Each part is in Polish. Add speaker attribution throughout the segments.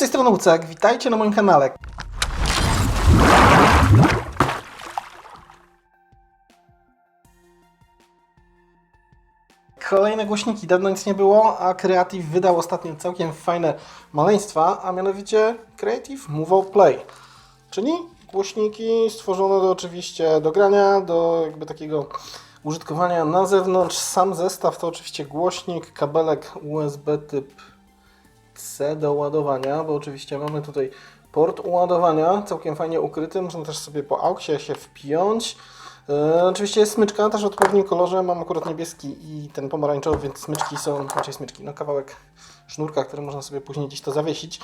Speaker 1: tej strony Łucek, witajcie na moim kanale. Kolejne głośniki, dawno nic nie było, a Creative wydał ostatnio całkiem fajne maleństwa, a mianowicie Creative Move Play. Czyli głośniki stworzone do oczywiście do grania, do jakby takiego użytkowania na zewnątrz. Sam zestaw to oczywiście głośnik, kabelek USB typ C do ładowania, bo oczywiście mamy tutaj port ładowania, całkiem fajnie ukryty, można też sobie po auksie się wpiąć. E, oczywiście jest smyczka, też w odpowiednim kolorze, mam akurat niebieski i ten pomarańczowy, więc smyczki są, raczej smyczki, no kawałek sznurka, który można sobie później gdzieś to zawiesić.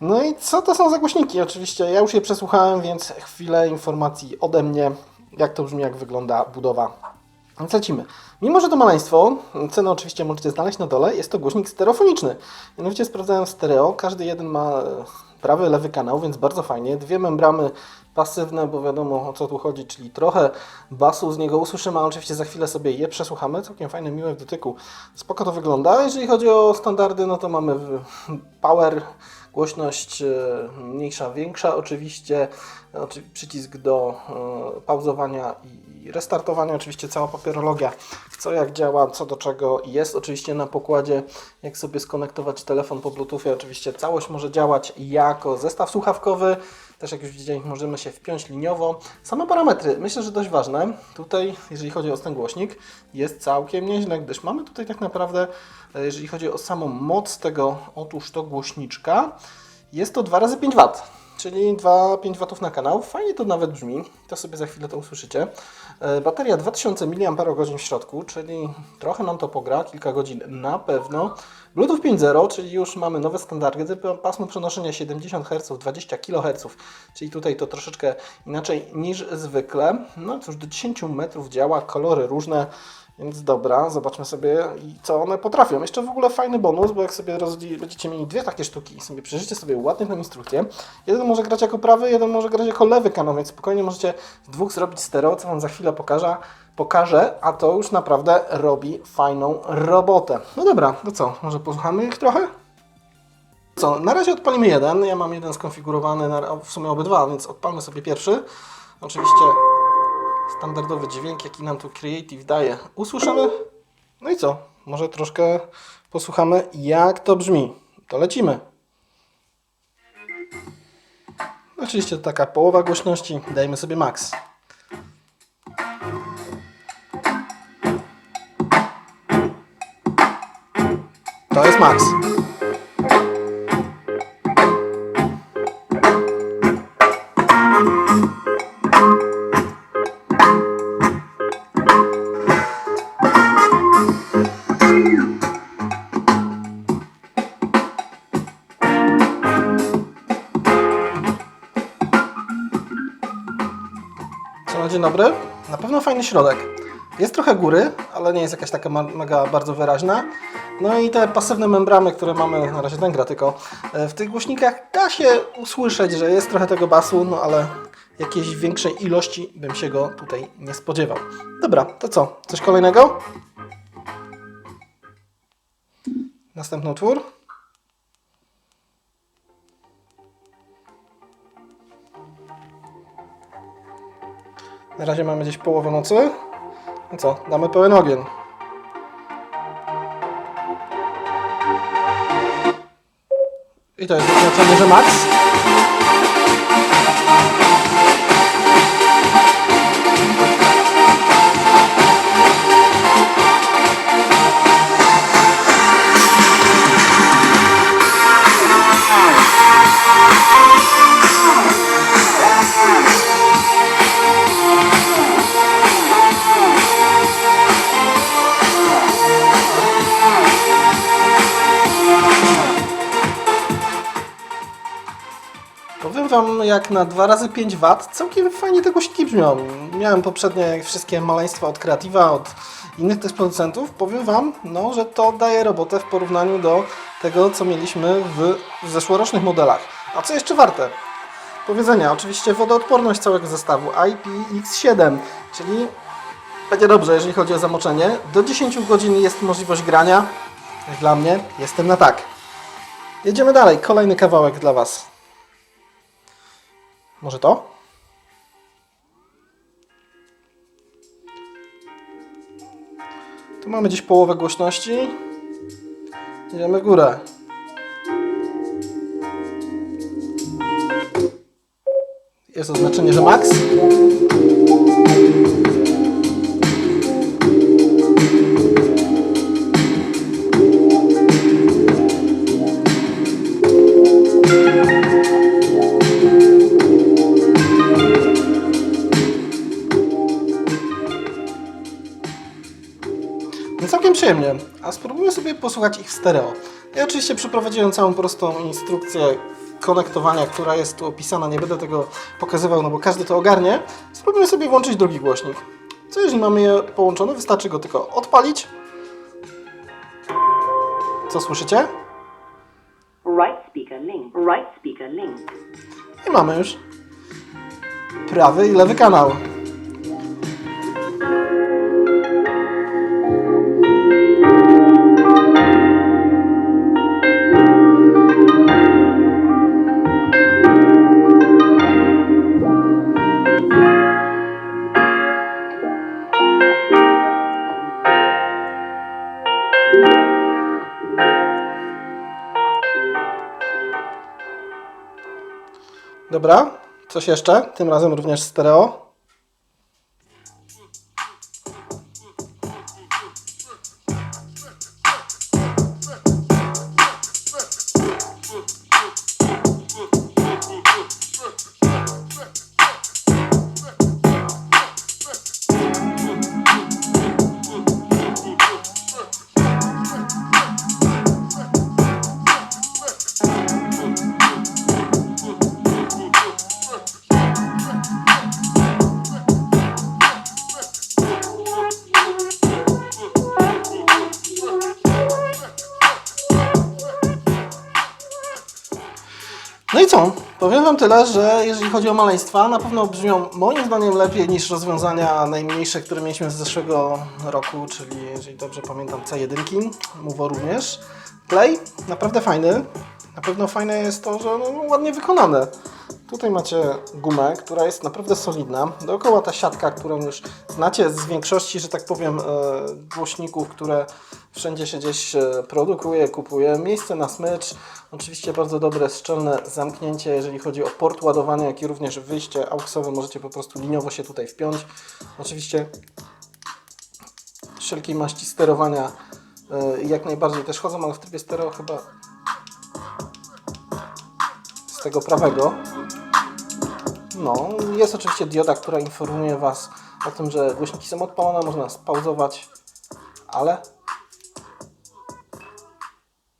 Speaker 1: No i co to są za głośniki? Oczywiście ja już je przesłuchałem, więc chwilę informacji ode mnie, jak to brzmi, jak wygląda budowa lecimy. Mimo, że to maleństwo, cenę oczywiście możecie znaleźć na dole, jest to głośnik stereofoniczny. Mianowicie sprawdzałem stereo, każdy jeden ma prawy, lewy kanał, więc bardzo fajnie. Dwie membrany pasywne, bo wiadomo o co tu chodzi, czyli trochę basu z niego usłyszymy, ale oczywiście za chwilę sobie je przesłuchamy. Całkiem fajne, miłe w dotyku. Spoko to wygląda. Jeżeli chodzi o standardy, no to mamy power, głośność e, mniejsza, większa oczywiście, oczy- przycisk do e, pauzowania i restartowania, oczywiście cała papierologia, co jak działa, co do czego jest oczywiście na pokładzie, jak sobie skonektować telefon po bluetoothie, oczywiście całość może działać jako zestaw słuchawkowy, też jak już widzieliśmy możemy się wpiąć liniowo. Same parametry, myślę, że dość ważne. Tutaj, jeżeli chodzi o ten głośnik, jest całkiem nieźle, gdyż mamy tutaj tak naprawdę, e, jeżeli chodzi o samą moc tego, otóż to głośniczka, jest to 2 razy 5 W, czyli 2,5 W na kanał. Fajnie to nawet brzmi, to sobie za chwilę to usłyszycie. E, Bateria 2000 mAh w środku, czyli trochę nam to pogra, kilka godzin na pewno. Bluetooth 5.0, czyli już mamy nowe standardy, pasmo przenoszenia 70 Hz, 20 kHz, czyli tutaj to troszeczkę inaczej niż zwykle. No cóż, do 10 metrów działa, kolory różne, więc dobra, zobaczmy sobie co one potrafią. Jeszcze w ogóle fajny bonus, bo jak sobie rozdzi- będziecie mieli dwie takie sztuki i sobie przeżycie sobie ładnie instrukcję. Jeden może grać jako prawy, jeden może grać jako lewy kanał, więc spokojnie możecie z dwóch zrobić stereo, co Wam za chwilę pokażę, pokażę, a to już naprawdę robi fajną robotę. No dobra, to co, może posłuchamy ich trochę? Co, na razie odpalimy jeden, ja mam jeden skonfigurowany, w sumie obydwa, więc odpalmy sobie pierwszy. Oczywiście standardowy dźwięk, jaki nam tu Creative daje. Usłyszymy? No i co? Może troszkę posłuchamy, jak to brzmi. To lecimy. Oczywiście taka połowa głośności, dajmy sobie max. To jest max. Dzień dobry? Na pewno fajny środek. Jest trochę góry, ale nie jest jakaś taka mega bardzo wyraźna. No i te pasywne membrany, które mamy, na razie ten gra tylko, e, w tych głośnikach da się usłyszeć, że jest trochę tego basu, no ale jakiejś większej ilości bym się go tutaj nie spodziewał. Dobra, to co? Coś kolejnego? Następny utwór. Na razie mamy gdzieś połowę nocy. No co, damy pełen ogień. I to jest oznaczenie, że max. Wam, jak na 2 razy 5 W całkiem fajnie te głośniki brzmią. Miałem poprzednie wszystkie maleństwa od Creative'a, od innych też producentów. Powiem Wam, no, że to daje robotę w porównaniu do tego, co mieliśmy w, w zeszłorocznych modelach. A co jeszcze warte? Powiedzenia, oczywiście wodoodporność całego zestawu IPX7, czyli będzie dobrze, jeżeli chodzi o zamoczenie. Do 10 godzin jest możliwość grania. Jak dla mnie, jestem na tak. Jedziemy dalej. Kolejny kawałek dla Was. Może to? Tu mamy gdzieś połowę głośności. Jedziemy w górę. Jest oznaczenie, że max. Całkiem przyjemnie. A spróbujmy sobie posłuchać ich w stereo. Ja oczywiście przeprowadziłem całą prostą instrukcję konektowania, która jest tu opisana. Nie będę tego pokazywał, no bo każdy to ogarnie. Spróbujmy sobie włączyć drugi głośnik. Co jeżeli mamy je połączone? Wystarczy go tylko odpalić. Co słyszycie?
Speaker 2: Right speaker link. Right speaker link.
Speaker 1: I mamy już prawy i lewy kanał. Dobra, coś jeszcze? Tym razem również stereo. Powiem Wam tyle, że jeżeli chodzi o maleństwa, na pewno brzmią moim zdaniem lepiej niż rozwiązania najmniejsze, które mieliśmy z zeszłego roku, czyli jeżeli dobrze pamiętam C1, Movo również. Play, naprawdę fajny. Na pewno fajne jest to, że no, ładnie wykonane. Tutaj macie gumę, która jest naprawdę solidna. Dookoła ta siatka, którą już znacie z większości, że tak powiem, e, głośników, które wszędzie się gdzieś e, produkuje, kupuje. Miejsce na smycz. Oczywiście bardzo dobre, szczelne zamknięcie, jeżeli chodzi o port ładowania, jak i również wyjście AUXowe. Możecie po prostu liniowo się tutaj wpiąć. Oczywiście wszelkiej maści sterowania e, jak najbardziej też chodzą, ale w trybie stereo chyba z tego prawego. No, jest oczywiście dioda, która informuje Was o tym, że głośniki są odpalone, można spauzować, ale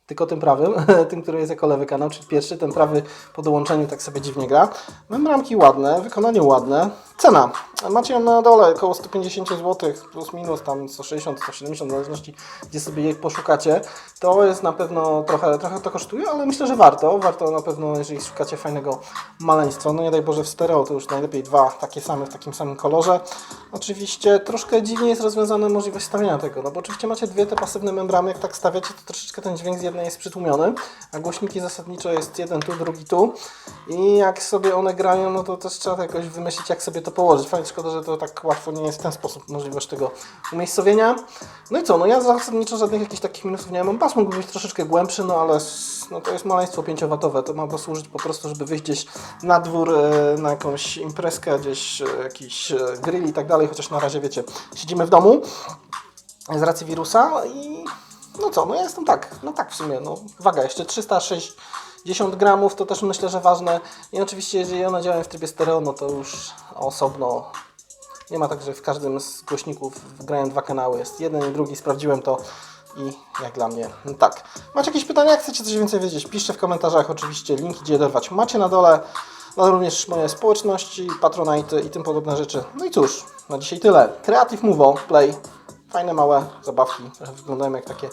Speaker 1: tylko tym prawym, tym, który jest jako lewy kanał, czyli pierwszy, ten prawy po dołączeniu tak sobie dziwnie gra. Membranki ładne, wykonanie ładne. Cena. Macie ją na dole około 150 zł, plus minus tam 160, 170, w zależności gdzie sobie je poszukacie. To jest na pewno trochę, trochę to kosztuje, ale myślę, że warto. Warto na pewno, jeżeli szukacie fajnego maleństwa. No nie daj Boże w stereo, to już najlepiej dwa takie same w takim samym kolorze. Oczywiście troszkę dziwnie jest rozwiązana możliwość stawiania tego, no bo oczywiście macie dwie te pasywne membrany, jak tak stawiacie, to troszeczkę ten dźwięk z jednej jest przytłumiony, a głośniki zasadniczo jest jeden tu, drugi tu i jak sobie one grają, no to też trzeba jakoś wymyślić, jak sobie to położyć. Fajnie, szkoda, że to tak łatwo nie jest w ten sposób możliwość tego umiejscowienia. No i co, no ja zasadniczo żadnych jakichś takich minusów nie mam. Bas mógłby być troszeczkę głębszy, no ale no to jest maleństwo 5W, to ma posłużyć po prostu, żeby wyjść gdzieś na dwór, e, na jakąś imprezkę, gdzieś e, jakiś e, grill i tak dalej, chociaż na razie wiecie, siedzimy w domu z racji wirusa i no co, no ja jestem tak, no tak w sumie, no waga jeszcze 360 gramów, to też myślę, że ważne i oczywiście jeżeli one działają w trybie stereo, no to już osobno nie ma tak, że w każdym z głośników grają dwa kanały, jest jeden i drugi, sprawdziłem to i jak dla mnie, no tak. Macie jakieś pytania, chcecie coś więcej wiedzieć, piszcie w komentarzach, oczywiście linki gdzie dorwać macie na dole, no również moje społeczności, Patronite i tym podobne rzeczy. No i cóż, na dzisiaj tyle. Creative Movo Play, fajne małe zabawki, trochę wyglądają jak takie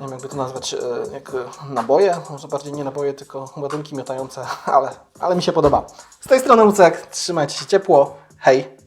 Speaker 1: nie wiem jakby to nazwać, e, jak naboje, może bardziej nie naboje, tylko ładunki miotające, ale, ale mi się podoba. Z tej strony Lucek, trzymajcie się ciepło, hej!